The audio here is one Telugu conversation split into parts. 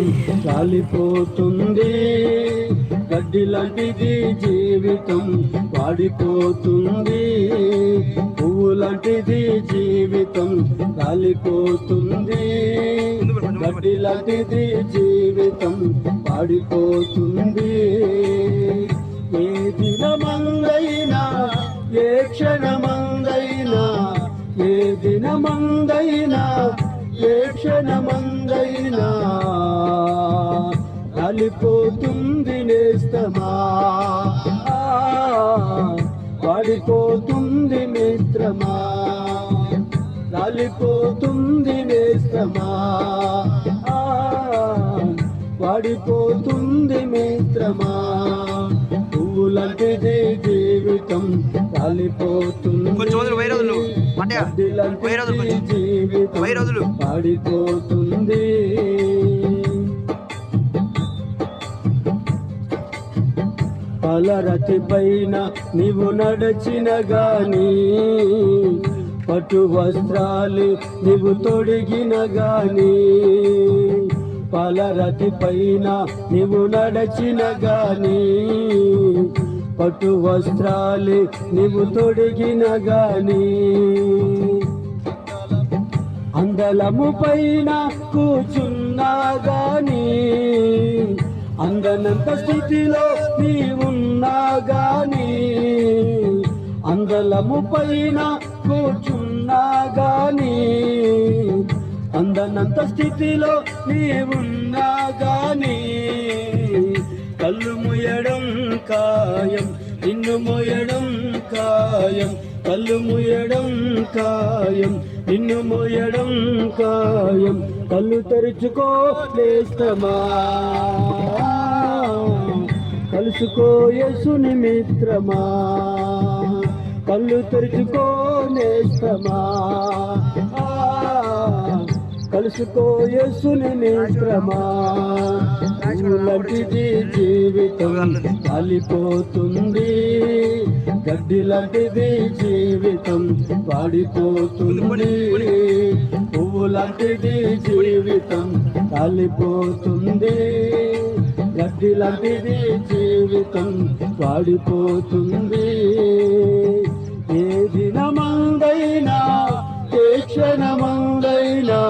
జీవితం గడ్డి లాంటిది జీవితం వాడిపోతుంది. పువ్వు లాంటిది జీవితం కాలిపోతుంది గడ్డి లాంటిది జీవితం వాడిపోతుంది. ఏ దినమందైనా ఏ క్షణమందైనా ఏ దినమందైనా ఏ క్షణమందైనా కాలిపోతుంది నేస్తమా? వాడిపోతుంది మిత్రమా కాలిపోతుంది నేస్తమా? వాడిపోతుంది మిత్రమా పువ్వులంటిది జీవితం కాలిపోతుంది. జీవితం. పాడిపోతుంది పలరతి పైన నీవు నడచిన గాని పట్టు వస్త్రాలు నీవు తొడిగిన గాని పలరతి పైన నీవు నడచిన గాని పట్టు వస్త్రాలు నీవు తొడిగిన గాని అందలము పైన కూర్చున్నా గాని అందనంత స్థితిలో నీవున్నా గాని అందలము పైన కూర్చున్నా గాని అందనంత స్థితిలో నీవున్నా గాని కళ్ళు ముయడం కాయం నిన్ను మోయడం కాయం కళ్ళు ముయడం కాయం నిన్ను మోయడం కాయం కళ్ళు తెరుచుకో లేస్తమా? కలుసుకో యేసుని మిత్రమా. కళ్ళు తెరుచుకో నేస్తమా. కలుసుకో యేసుని మిత్రమా. లాంటిది జీవితం కాలిపోతుంది గడ్డి లాంటిది జీవితం పాడిపోతుంది. పువ్వు లాంటిది జీవితం కాలిపోతుంది గడ్డి లాంటిది జీవితం వాడిపోతుంది. ఏ దినమందైనా ఏ క్షణమందైనా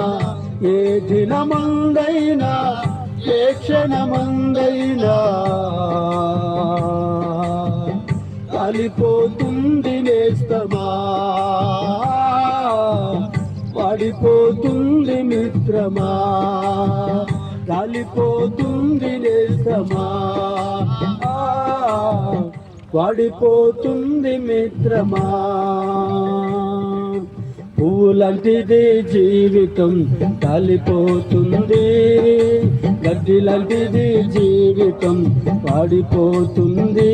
ఏ దినమందైనా ఏ క్షణమందైనా కాలిపోతుంది నేస్తమా. పడిపోతుంది మిత్రమా. కాలిపోతుంది మిత్రమా వాడిపోతుంది మిత్రమా? పువ్వులంటిది జీవితం కాలిపోతుంది. గడ్డి లాంటిది జీవితం పాడిపోతుంది.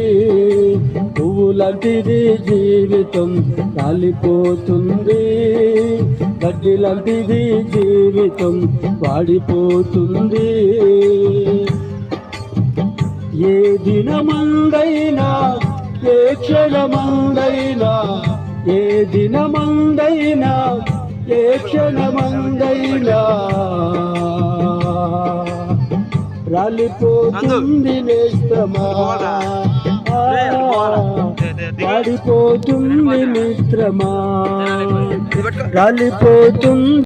పువ్వులంటిది జీవితం కాలిపోతుంది. గడ్డి లాంటిది జీవితం పాడిపోతుంది. ఏ దినమందైనా ఏ క్షణమందైనా ఏ దినమందైనా ఏ క్షణమందైనా. రాలిపోతుంది నేస్తమా? పాడిపోతుంది మిత్రమా? రాలిపోతుంది